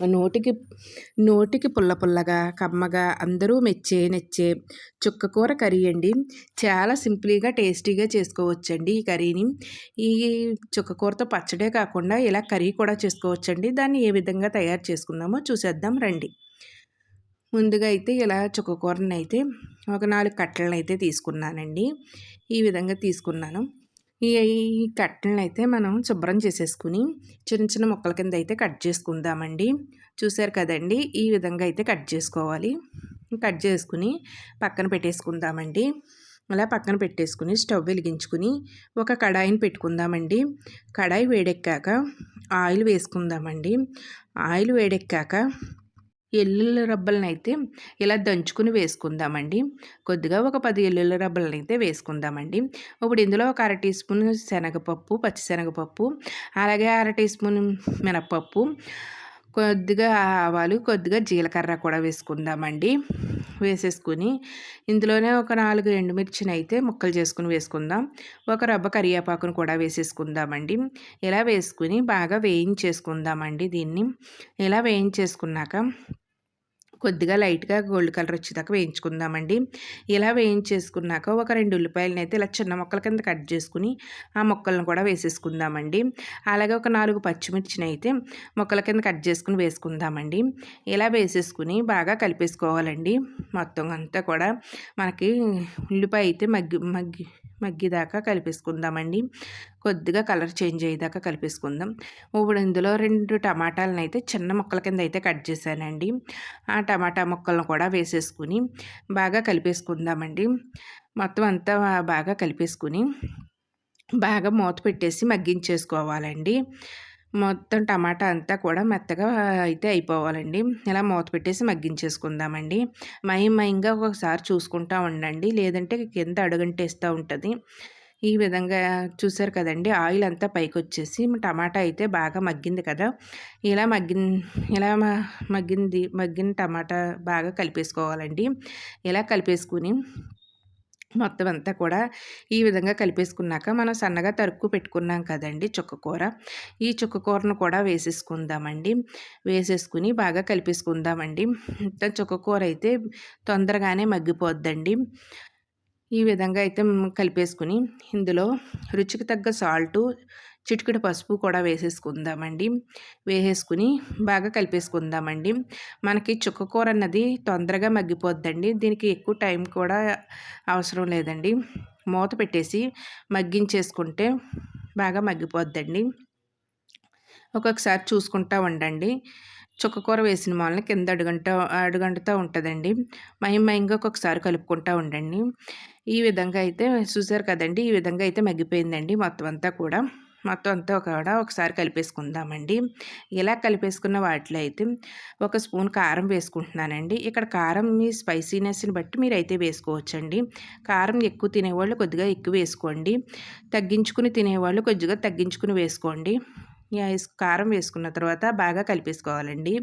నోటికి నోటికి పుల్ల పుల్లగా కమ్మగా అందరూ మెచ్చే నెచ్చే చుక్క కూర కర్రీ అండి. చాలా సింపుల్గా టేస్టీగా చేసుకోవచ్చండి ఈ కర్రీని. ఈ చుక్క కూరతో పచ్చడే కాకుండా ఇలా కర్రీ కూడా చేసుకోవచ్చండి. దాన్ని ఏ విధంగా తయారు చేసుకుందామో చూసేద్దాం రండి. ముందుగా అయితే ఇలా చుక్కకూరని అయితే ఒక నాలుగు కట్టలను అయితే తీసుకున్నానండి. ఈ విధంగా తీసుకున్నాను. ఈ కట్టెలను అయితే మనం శుభ్రం చేసేసుకుని చిన్న చిన్న ముక్కల కింద అయితే కట్ చేసుకుందామండి. చూసారు కదండి? ఈ విధంగా అయితే కట్ చేసుకోవాలి. కట్ చేసుకుని పక్కన పెట్టేసుకుందామండి. అలా పక్కన పెట్టేసుకుని స్టవ్ వెలిగించుకుని ఒక కడాయిని పెట్టుకుందామండి. కడాయి వేడెక్కాక ఆయిల్ వేసుకుందామండి. ఆయిల్ వేడెక్కాక ఎల్లుల్లి రబ్బలను అయితే ఇలా దంచుకుని వేసుకుందామండి. కొద్దిగా ఒక పది ఎల్లుల్లి రబ్బలను అయితే వేసుకుందామండి. ఇప్పుడు ఇందులో ఒక అర టీ స్పూన్ శనగపప్పు పచ్చిశనగపప్పు అలాగే అర టీ స్పూన్ మినప్పప్పు కొద్దిగా ఆవాలు కొద్దిగా జీలకర్ర కూడా వేసుకుందామండి. వేసేసుకుని ఇందులోనే ఒక నాలుగు ఎండుమిర్చిని అయితే ముక్కలు చేసుకుని వేసుకుందాం. ఒక రబ్బ కరివేపాకును కూడా వేసేసుకుందామండి. ఇలా వేసుకుని బాగా వేయించేసుకుందామండి దీన్ని. ఇలా వేయించేసుకున్నాక కొద్దిగా లైట్గా గోల్డ్ కలర్ వచ్చేదాకా వేయించుకుందామండి. ఇలా వేయించేసుకున్నాక ఒక రెండు ఉల్లిపాయలను అయితే ఇలా చిన్న మొక్కల కింద కట్ చేసుకుని ఆ మొక్కలను కూడా వేసేసుకుందామండి. అలాగే ఒక నాలుగు పచ్చిమిర్చిని అయితే మొక్కల కింద కట్ చేసుకుని వేసుకుందామండి. ఇలా వేసేసుకుని బాగా కలిపేసుకోవాలండి. మొత్తం అంతా కూడా మనకి ఉల్లిపాయ అయితే మగ్గి మగ్గి మగ్గిదాకా కలిపేసుకుందామండి. కొద్దిగా కలర్ చేంజ్ అయ్యేదాకా కలిపేసుకుందాం. ఇప్పుడు ఇందులో రెండు టమాటాలను అయితే చిన్న ముక్కల కింద అయితే కట్ చేశానండి. ఆ టమాటా ముక్కలను కూడా వేసేసుకుని బాగా కలిపేసుకుందామండి. మొత్తం అంతా బాగా కలిపేసుకుని బాగా మూత పెట్టేసి మగ్గించేసుకోవాలండి. మొత్తం టమాటా అంతా కూడా మెత్తగా అయితే అయిపోవాలండి. ఇలా మూత పెట్టేసి మగ్గించేసుకుందామండి. మయం మయంగా ఒకసారి చూసుకుంటూ ఉండండి. లేదంటే కింద అడుగంటేస్తూ ఉంటుంది. ఈ విధంగా చూసారు కదండి ఆయిల్ అంతా పైకి వచ్చేసి టమాటా అయితే బాగా మగ్గింది కదా. ఇలా మగ్గిన ఇలా మగ్గింది మగ్గిన టమాటా బాగా కలిపేసుకోవాలండి. ఇలా కలిపేసుకుని మొత్తం అంతా కూడా ఈ విధంగా కలిపేసుకున్నాక మనం సన్నగా తరుక్కు పెట్టుకున్నాం కదండి చుక్కకూర ఈ చుక్కకూరను కూడా వేసేసుకుందామండి. వేసేసుకుని బాగా కలిపేసుకుందామండి. చుక్కకూర అయితే తొందరగానే మగ్గిపోద్దండి. ఈ విధంగా అయితే కలిపేసుకుని ఇందులో రుచికి తగ్గ సాల్టు చిటికెడు పసుపు కూడా వేసేసుకుందామండి. వేసేసుకుని బాగా కలిపేసుకుందామండి. మనకి చుక్కకూర అన్నది తొందరగా మగ్గిపోద్దండి. దీనికి ఎక్కువ టైం కూడా అవసరం లేదండి. మూత పెట్టేసి మగ్గించేసుకుంటే బాగా మగ్గిపోద్దండి. ఒక్కొక్కసారి చూసుకుంటా ఉండండి. చుక్కకూర వేసిన వాళ్ళని కింద అడుగంట అడుగంటుతూ ఉంటుందండి. మహిమయంగా ఒక్కొక్కసారి కలుపుకుంటూ ఉండండి. ఈ విధంగా అయితే చూసారు కదండి? ఈ విధంగా అయితే మగ్గిపోయిందండి మొత్తం అంతా కూడా. మొత్తం అంతా కూడా ఒకసారి కలిపేసుకుందామండి. ఇలా కలిపేసుకున్న వాటిలో అయితే ఒక స్పూన్ కారం వేసుకుంటున్నానండి. ఇక్కడ కారం మీ స్పైసీనెస్ని బట్టి మీరు అయితే వేసుకోవచ్చండి. కారం ఎక్కువ తినేవాళ్ళు కొద్దిగా ఎక్కువ వేసుకోండి. తగ్గించుకుని తినేవాళ్ళు కొద్దిగా తగ్గించుకుని వేసుకోండి. కారం వేసుకున్న తర్వాత బాగా కలిపేసుకోవాలండి.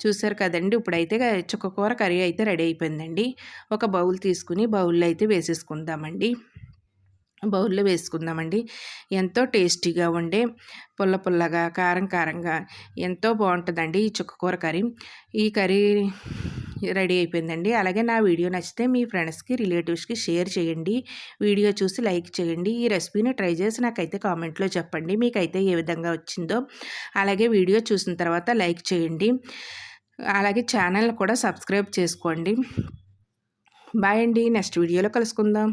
చూసారు కదండి ఇప్పుడైతే చుక్కకూర కర్రీ అయితే రెడీ అయిపోయిందండి. ఒక బౌల్ తీసుకుని బౌల్లో అయితే వేసేసుకుందామండి. బౌల్లో వేసుకుందామండి. ఎంతో టేస్టీగా ఉండే పుల్ల పుల్లగా కారం కారంగా ఎంతో బాగుంటుందండి ఈ చుక్కకూర కర్రీ. ఈ కర్రీ రెడీ అయిపోయిందండి. అలాగే నా వీడియో నచ్చితే మీ ఫ్రెండ్స్కి రిలేటివ్స్కి షేర్ చేయండి. వీడియో చూసి లైక్ చేయండి. ఈ రెసిపీని ట్రై చేసి నాకైతే కామెంట్లో చెప్పండి. మీకైతే ఏ విధంగా వచ్చిందో. అలాగే వీడియో చూసిన తర్వాత లైక్ చేయండి. అలాగే ఛానల్ కూడా సబ్స్క్రైబ్ చేసుకోండి. బాయ్ అండి. నెక్స్ట్ వీడియోలో కలుసుకుందాం.